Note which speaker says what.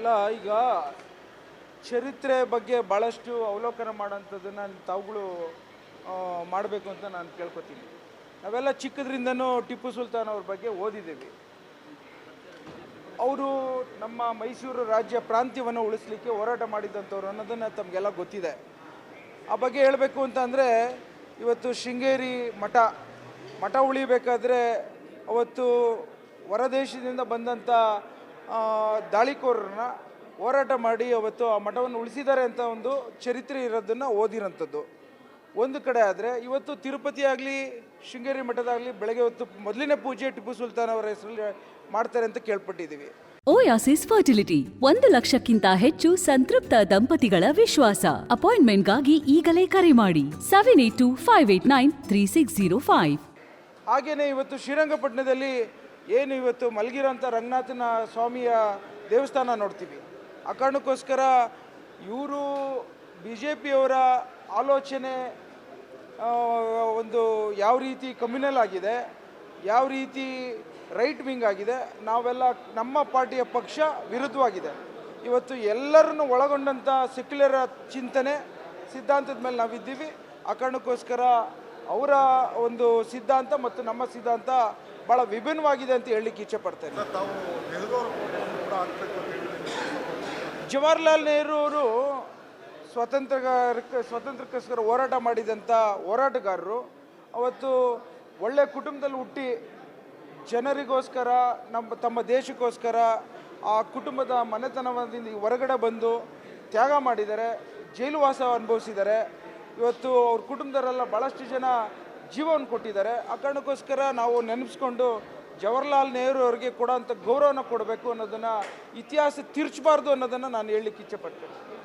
Speaker 1: ಅಲ್ಲ ಈಗ ಚರಿತ್ರೆ ಬಗ್ಗೆ ಭಾಳಷ್ಟು ಅವಲೋಕನ ಮಾಡೋಂಥದ್ದನ್ನು ತಾವುಗಳು ಮಾಡಬೇಕು ಅಂತ ನಾನು ಕೇಳ್ಕೊತೀನಿ. ನಾವೆಲ್ಲ ಚಿಕ್ಕದ್ರಿಂದನೂ ಟಿಪ್ಪು ಸುಲ್ತಾನ್ ಅವ್ರ ಬಗ್ಗೆ ಓದಿದ್ದೀವಿ. ಅವರು ನಮ್ಮ ಮೈಸೂರು ರಾಜ್ಯ ಪ್ರಾಂತ್ಯವನ್ನು ಉಳಿಸ್ಲಿಕ್ಕೆ ಹೋರಾಟ ಮಾಡಿದಂಥವ್ರು ಅನ್ನೋದನ್ನು ತಮಗೆಲ್ಲ ಗೊತ್ತಿದೆ. ಆ ಬಗ್ಗೆ ಹೇಳಬೇಕು ಅಂತ ಇವತ್ತು ಶೃಂಗೇರಿ ಮಠ ಮಠ ಉಳಿಬೇಕಾದ್ರೆ ಅವತ್ತು ಹೊರದೇಶದಿಂದ ಬಂದಂಥ ದಾಳಿಕೋರರನ್ನ ಹೋರಾಟ ಮಾಡಿ ಅವತ್ತು ಆ ಮಠವನ್ನು ಉಳಿಸಿದ್ದಾರೆ ಅಂತ ಒಂದು ಚರಿತ್ರೆ ಇರೋದನ್ನು ಓದಿರೋಂಥದ್ದು. ಒಂದು ಕಡೆ ಆದರೆ ಇವತ್ತು ತಿರುಪತಿ ಆಗಲಿ ಶೃಂಗೇರಿ ಮಠದಾಗಲಿ ಬೆಳಗ್ಗೆ ಹೊತ್ತು ಮೊದಲನೇ ಪೂಜೆ ಟಿಪ್ಪು ಸುಲ್ತಾನ್ ಅವರ ಹೆಸರಲ್ಲಿ ಮಾಡ್ತಾರೆ ಅಂತ ಕೇಳ್ಪಟ್ಟಿದ್ದೀವಿ.
Speaker 2: ಓಯಾಸಿಸ್ ಫರ್ಟಿಲಿಟಿ ಒಂದು ಲಕ್ಷಕ್ಕಿಂತ ಹೆಚ್ಚು ಸಂತೃಪ್ತ ದಂಪತಿಗಳ ವಿಶ್ವಾಸ. ಅಪಾಯಿಂಟ್ಮೆಂಟ್ಗಾಗಿ ಈಗಲೇ ಕರೆ ಮಾಡಿ. Seven eight two five eight nine three six zero five
Speaker 1: ಹಾಗೆಯೇ ಇವತ್ತು ಶ್ರೀರಂಗಪಟ್ಟಣದಲ್ಲಿ ಏನು ಇವತ್ತು ಮಲಗಿರೋಂಥ ರಂಗನಾಥನ ಸ್ವಾಮಿಯ ದೇವಸ್ಥಾನ ನೋಡ್ತೀವಿ. ಆ ಕಾರಣಕ್ಕೋಸ್ಕರ ಇವರು ಬಿ ಜೆ ಪಿಯವರ ಆಲೋಚನೆ ಒಂದು ಯಾವ ರೀತಿ ಕಮ್ಯುನಲ್ ಆಗಿದೆ, ಯಾವ ರೀತಿ ರೈಟ್ ವಿಂಗ್ ಆಗಿದೆ, ನಾವೆಲ್ಲ ನಮ್ಮ ಪಾರ್ಟಿಯ ಪಕ್ಷ ವಿರುದ್ಧವಾಗಿದೆ. ಇವತ್ತು ಎಲ್ಲರನ್ನು ಒಳಗೊಂಡಂಥ ಸೆಕ್ಯುಲರ ಚಿಂತನೆ ಸಿದ್ಧಾಂತದ ಮೇಲೆ ನಾವಿದ್ದೀವಿ. ಆ ಕಾರಣಕ್ಕೋಸ್ಕರ ಅವರ ಒಂದು ಸಿದ್ಧಾಂತ ಮತ್ತು ನಮ್ಮ ಸಿದ್ಧಾಂತ ಭಾಳ ವಿಭಿನ್ನವಾಗಿದೆ ಅಂತ ಹೇಳಲಿಕ್ಕೆ ಇಚ್ಛೆ ಪಡ್ತೇನೆ. ಜವಾಹರ್ಲಾಲ್ ನೆಹರು ಅವರು ಸ್ವಾತಂತ್ರ್ಯಕ್ಕೆ ಸ್ವಾತಂತ್ರ್ಯಕ್ಕೋಸ್ಕರ ಹೋರಾಟ ಮಾಡಿದಂಥ ಹೋರಾಟಗಾರರು ಅವತ್ತು ಒಳ್ಳೆಯ ಕುಟುಂಬದಲ್ಲಿ ಹುಟ್ಟಿ ಜನರಿಗೋಸ್ಕರ ನಮ್ಮ ತಮ್ಮ ದೇಶಕ್ಕೋಸ್ಕರ ಆ ಕುಟುಂಬದ ಮನೆತನದಿಂದ ಹೊರಗಡೆ ಬಂದು ತ್ಯಾಗ ಮಾಡಿದ್ದಾರೆ ಜೈಲು ವಾಸ ಅನುಭವಿಸಿದ್ದಾರೆ. ಇವತ್ತು ಅವ್ರ ಕುಟುಂಬದವರೆಲ್ಲ ಭಾಳಷ್ಟು ಜನ ಜೀವವನ್ನು ಕೊಟ್ಟಿದ್ದಾರೆ. ಆ ಕಾರಣಕ್ಕೋಸ್ಕರ ನಾವು ನೆನಪಿಸ್ಕೊಂಡು ಜವಾಹರ್ಲಾಲ್ ನೆಹರು ಅವರಿಗೆ ಕೊಡೋಂಥ ಗೌರವನ ಕೊಡಬೇಕು ಅನ್ನೋದನ್ನು ಇತಿಹಾಸ ತಿರ್ಚಬಾರ್ದು ಅನ್ನೋದನ್ನು ನಾನು ಹೇಳಲಿಕ್ಕೆ ಇಚ್ಛೆಪಡ್ತೇನೆ